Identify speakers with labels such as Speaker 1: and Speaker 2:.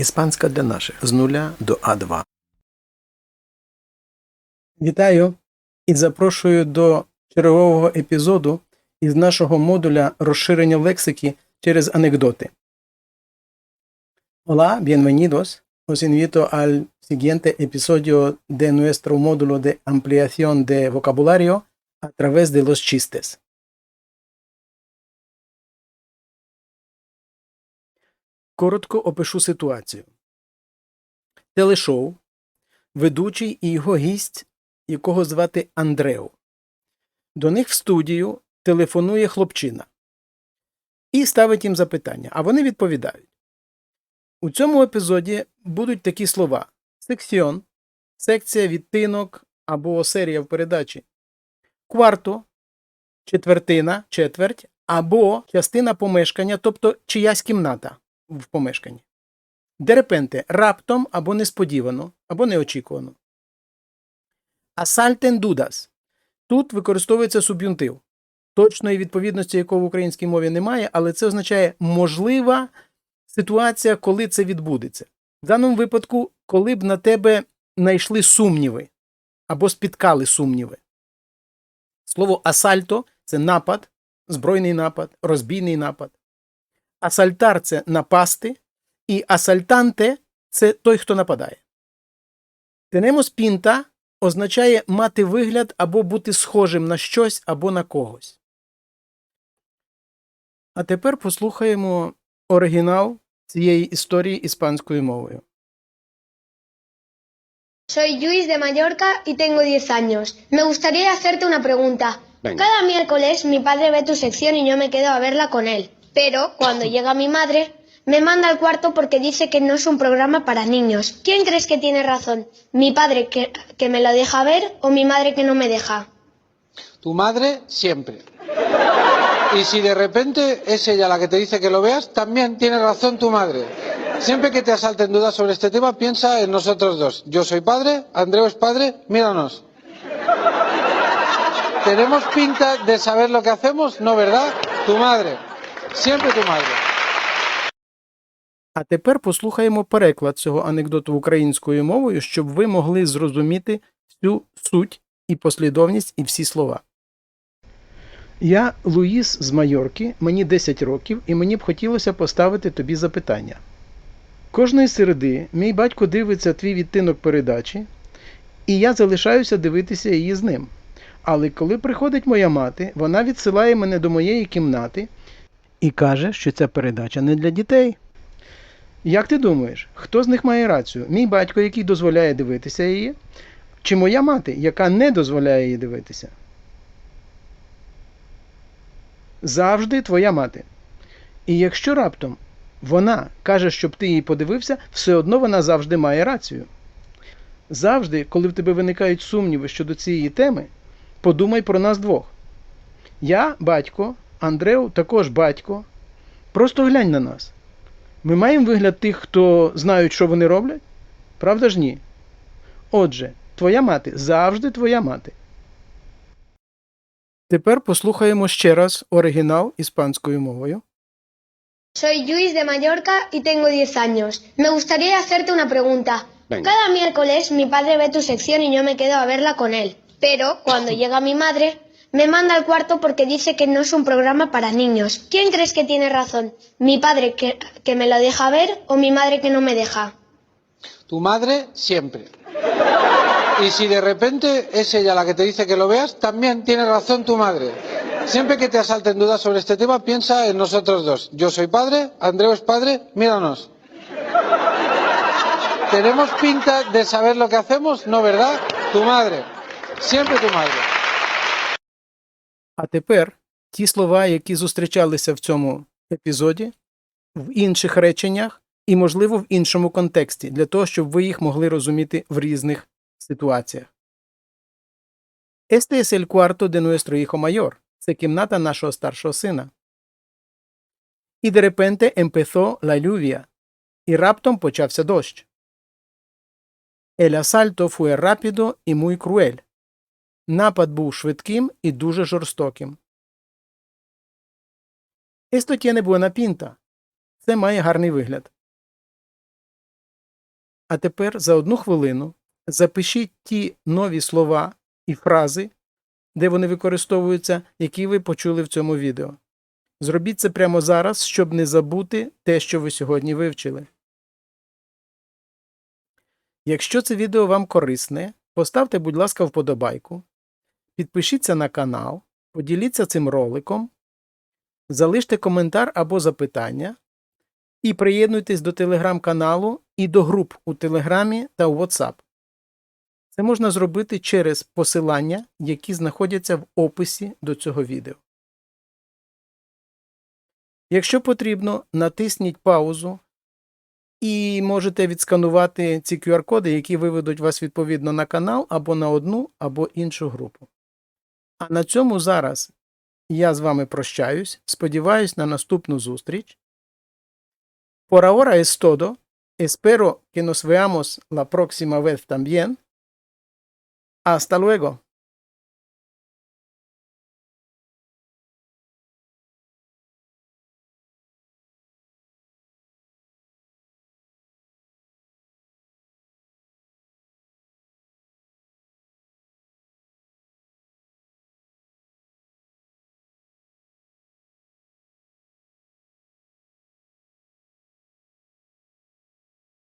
Speaker 1: Іспанська для наших з нуля до А2. Вітаю і запрошую до чергового епізоду із нашого модуля розширення лексики через анекдоти. Hola, bienvenidos. Os invito al siguiente episodio de nuestro módulo de ampliación de vocabulario a través de los chistes. Коротко опишу ситуацію. Телешоу, ведучий і його гість, якого звати Андреу. До них в студію телефонує хлопчина і ставить їм запитання, а вони відповідають. У цьому епізоді будуть такі слова: секціон, секція, відтинок або серія в передачі, кварто, четвертина, четверть або частина помешкання, тобто чиясь кімната в помешканні. Дерепенте раптом або несподівано, або неочікувано. Асальтен дудас. Тут використовується суб'юнтив. Точної відповідності, якого в українській мові немає, але це означає можлива ситуація, коли це відбудеться. В даному випадку, коли б на тебе знайшли сумніви або спіткали сумніви. Слово асальто це напад, збройний напад, розбійний напад. Асальтар це напасти, і асальтанте це той, хто нападає. Тенемос пінта означає мати вигляд або бути схожим на щось або на когось. А тепер послухаємо оригінал цієї історії іспанською мовою.
Speaker 2: Soy Luis de Mallorca y tengo 10 años. Me gustaría hacerte una pregunta.
Speaker 3: Venga.
Speaker 2: Cada miércoles mi padre ve tu sección y yo me quedo a verla con él. Pero cuando llega mi madre, me manda al cuarto porque dice que no es un programa para niños. ¿Quién crees que tiene razón? ¿Mi padre que, que me lo deja ver o mi madre que no me deja?
Speaker 3: Tu madre siempre. Y si de repente es ella la que te dice que lo veas, también tiene razón tu madre. Siempre que te asalten dudas sobre este tema, piensa en nosotros dos. Yo soy padre, Andreu es padre, míranos. ¿Tenemos pinta de saber lo que hacemos? No, ¿verdad? Tu madre. Siempre tu madre.
Speaker 1: А тепер послухаємо переклад цього анекдоту українською мовою, щоб ви могли зрозуміти всю суть і послідовність і всі слова. Я Луїс з Майорки, мені 10 років, і мені б хотілося поставити тобі запитання. Кожної середи мій батько дивиться твій відтинок передачі, і я залишаюся дивитися її з ним. Але коли приходить моя мати, вона відсилає мене до моєї кімнати і каже, що ця передача не для дітей. Як ти думаєш, хто з них має рацію? Мій батько, який дозволяє дивитися її, чи моя мати, яка не дозволяє її дивитися? Завжди твоя мати. І якщо раптом вона каже, щоб ти її подивився, все одно вона завжди має рацію. Завжди, коли в тебе виникають сумніви щодо цієї теми, подумай про нас двох. Я батько, Андреу також батько. Просто глянь на нас. Ми маємо вигляд тих, хто знають, що вони роблять? Правда ж ні? Отже, твоя мати завжди твоя мати. Тепер послухаємо ще раз оригінал іспанською мовою.
Speaker 2: Soy Luis de Mallorca y tengo 10 años. Me gustaría hacerte una pregunta.
Speaker 3: Venga.
Speaker 2: Cada miércoles mi padre ve tu sección y yo me quedo a verla con él. Pero cuando llega mi madre, me manda al cuarto porque dice que no es un programa para niños. ¿Quién crees que tiene razón? ¿Mi padre que, que me lo deja ver o mi madre que no me deja?
Speaker 3: Tu madre siempre. Y si de repente es ella la que te dice que lo veas, también tiene razón tu madre. Siempre que te asalten dudas sobre este tema, piensa en nosotros dos. Yo soy padre, Andreu es padre, míranos. ¿Tenemos pinta de saber lo que hacemos? No, ¿verdad? Tu madre. Siempre tu madre.
Speaker 1: А тепер ті слова, які зустрічалися в цьому епізоді, в інших реченнях і, можливо, в іншому контексті, для того, щоб ви їх могли розуміти в різних ситуаціях. Este es el cuarto de nuestro hijo mayor. Це кімната нашого старшого сина. І de repente empezó la lluvia. І раптом почався дощ. El asalto fue rápido y muy cruel. Напад був швидким і дуже жорстоким. Esto tiene buena pinta. Це має гарний вигляд. А тепер за одну хвилину запишіть ті нові слова і фрази, де вони використовуються, які ви почули в цьому відео. Зробіть це прямо зараз, щоб не забути те, що ви сьогодні вивчили. Якщо це відео вам корисне, поставте, будь ласка, вподобайку, підпишіться на канал, поділіться цим роликом, залиште коментар або запитання і приєднуйтесь до телеграм-каналу і до груп у Телеграмі та у WhatsApp. Це можна зробити через посилання, які знаходяться в описі до цього відео. Якщо потрібно, натисніть паузу і можете відсканувати ці QR-коди, які виведуть вас відповідно на канал або на одну, або іншу групу. А на цьому зараз я з вами прощаюсь. Сподіваюсь на наступну зустріч. Por ahora es todo. Espero que nos veamos la próxima vez también. Hasta luego.